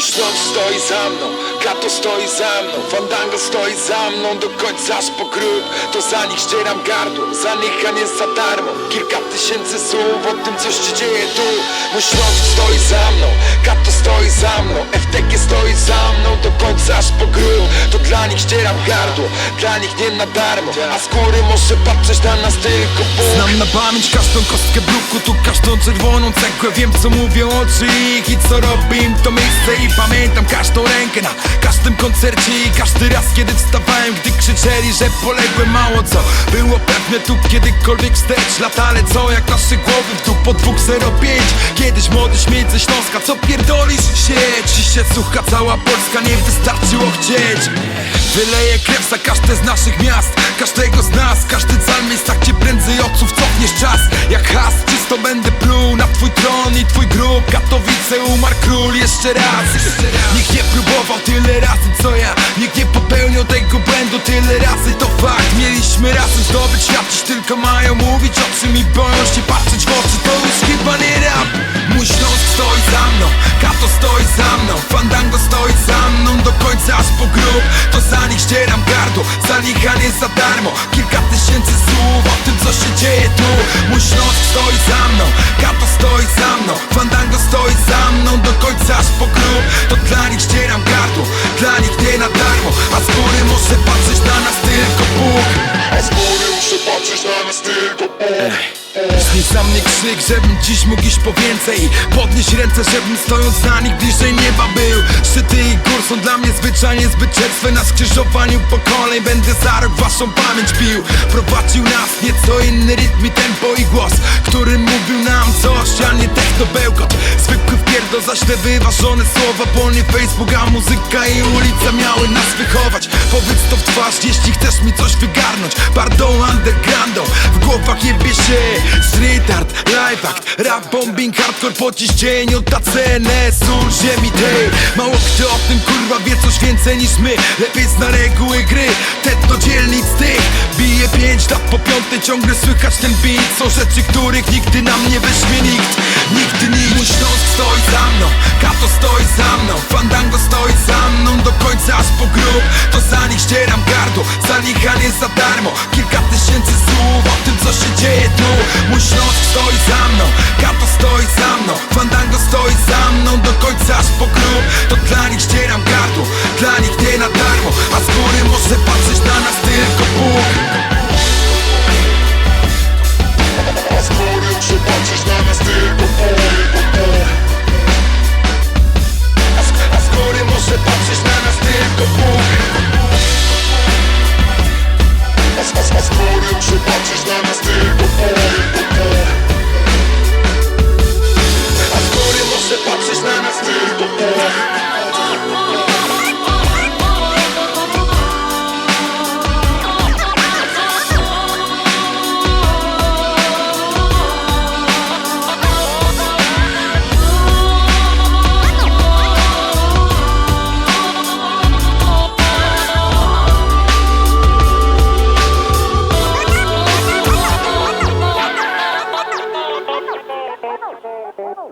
Śląsk stoi za mną, Kato stoi za mną Fandango stoi za mną do końca aż po grób To za nich ścieram gardło, za nich a nie za darmo. Kilka tysięcy słów o tym coś się dzieje tu. Mój Śląsk stoi za mną, Kato stoi za mną FTG stoi za mną do końca aż po grób To dla nich ścieram gardło, dla nich nie na darmo. A z góry może patrzeć na nas tylko Bóg. Znam na pamięć każdą kostkę bruku Tu każdą czerwoną cegłę. Wiem co mówią oczy ich i co robi im to miejsce I pamiętam każdą rękę na każdym koncercie I każdy raz kiedy wstawałem Gdy krzyczeli, że poległem mało co Było pewne tu kiedykolwiek wstecz Lata co? Jak nasze głowy w dół po 2.05 Kiedyś młody śmieć ze Śląska Co pierdolisz sieć? Dziś się słucha cała Polska Nie wystarczyło chcieć Wyleję krew za każde z naszych miast Każdego z nas, każdy cal miejsca Gdzie prędzej ojców cofniesz czas Jak has, czysto będę pluł na twój tron jeszcze raz. Nikt nie próbował tyle razy co ja. Nikt nie popełnił tego błędu tyle razy. To fakt, mieliśmy razem zdobyć świat Dziś tylko mają mówić o czym i boją się patrzeć w oczy. To już chyba nie rap. Mój Śląsk stoi za mną, Kato stoi za mną Fandango stoi za mną do końca aż po grób. To za nich ścieram gardło, za nich a nie za darmo. Kilka tysięcy słów o tym co się dzieje tu. Mój Śląsk stoi za mną, Kato stoi za mną tylko Bóg Znieś za mnie krzyk, żebym dziś mógł iść po więcej. Podnieś ręce, żebym stojąc na nich bliżej nieba był. Szczyty i gór są dla mnie zwyczajnie zbyt czerstwe Na skrzyżowaniu pokoleń będę za rok waszą pamięć pił. Prowadził nas nieco inny rytm i tempo i głos Który mówił nam coś, a nie techno bełkot. Zwykły wpierdol za wyważone słowa Bo nie Facebook, a muzyka i ulica miały nas wychować. Powiedz to w twarz, jeśli chcesz mi coś wygarnąć. Pardon undergroundą, w głowach jebie się Street art, live act, rap bombing, hardcore po dzień Odda cenę sól ziemi tej. Mało kto o tym kurwa wie coś więcej niż my. Lepiej zna reguły gry, tetno dzielnic tych. Bije pięć lat po piątej, ciągle słychać ten beat. Są rzeczy, których nigdy nam nie weźmie nikt. Nigdy nikt Mój Śląsk stoi za mną, Kato stoi za mną. Fandango do końca aż po grób. To za nich ścieram gardło, za nich nie za darmo. Kilka tysięcy słów o tym co się dzieje tu. Mój Śląsk stoi za mną, Kato stoi za mną Fandango stoi za mną, do końca aż po grób. To dla nich ścieram gardło, dla nich nie na darmo. A z góry może patrzeć na nas tylko Bóg. nas chory patrzysz na nas tylko pory po pory A skoro może patrzysz na nas tylko pory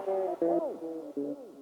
Oh, oh, oh, oh.